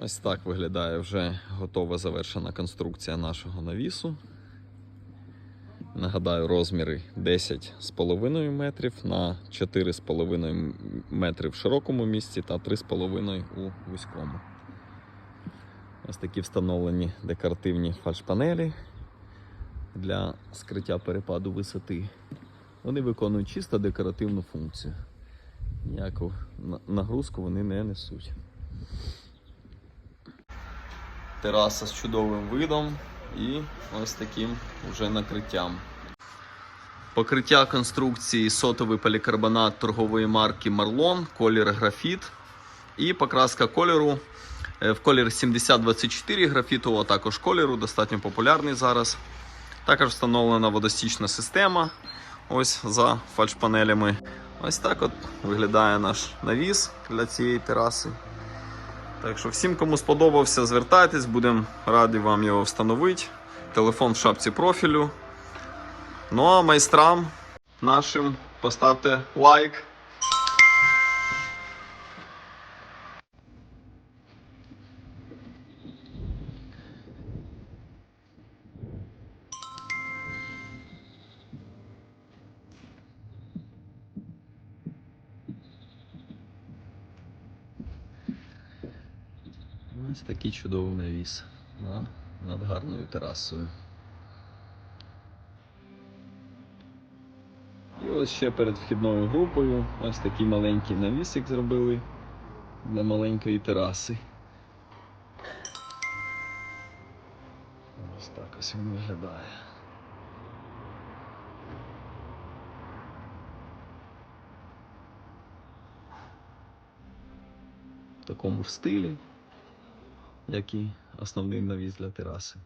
Ось так виглядає вже готова завершена конструкція нашого навісу. Нагадаю, розміри 10,5 метрів на 4,5 метри в широкому місці та 3,5 у вузькому. Ось такі встановлені декоративні фальшпанелі для скриття перепаду висоти. Вони виконують чисто декоративну функцію. Ніяку нагрузку вони не несуть. Тераса з чудовим видом і ось таким вже накриттям. Покриття конструкції сотовий полікарбонат торгової марки Marlon, колір графіт. І покраска кольору е, в колір 7024 графітового також кольору, достатньо популярний зараз. Також встановлена водостічна система. Ось за фальшпанелями. Ось так от виглядає наш навіс для цієї тераси. Так що всім, кому сподобався, звертайтесь, будемо раді вам його встановити. Телефон в шапці профілю. Ну а майстрам нашим поставте лайк. Ось такий чудовий навіс на- над гарною терасою. І ось ще перед вхідною групою ось такий маленький навісик зробили для маленької тераси. Ось так ось він виглядає. В такому стилі, як і основний навіс для тераси.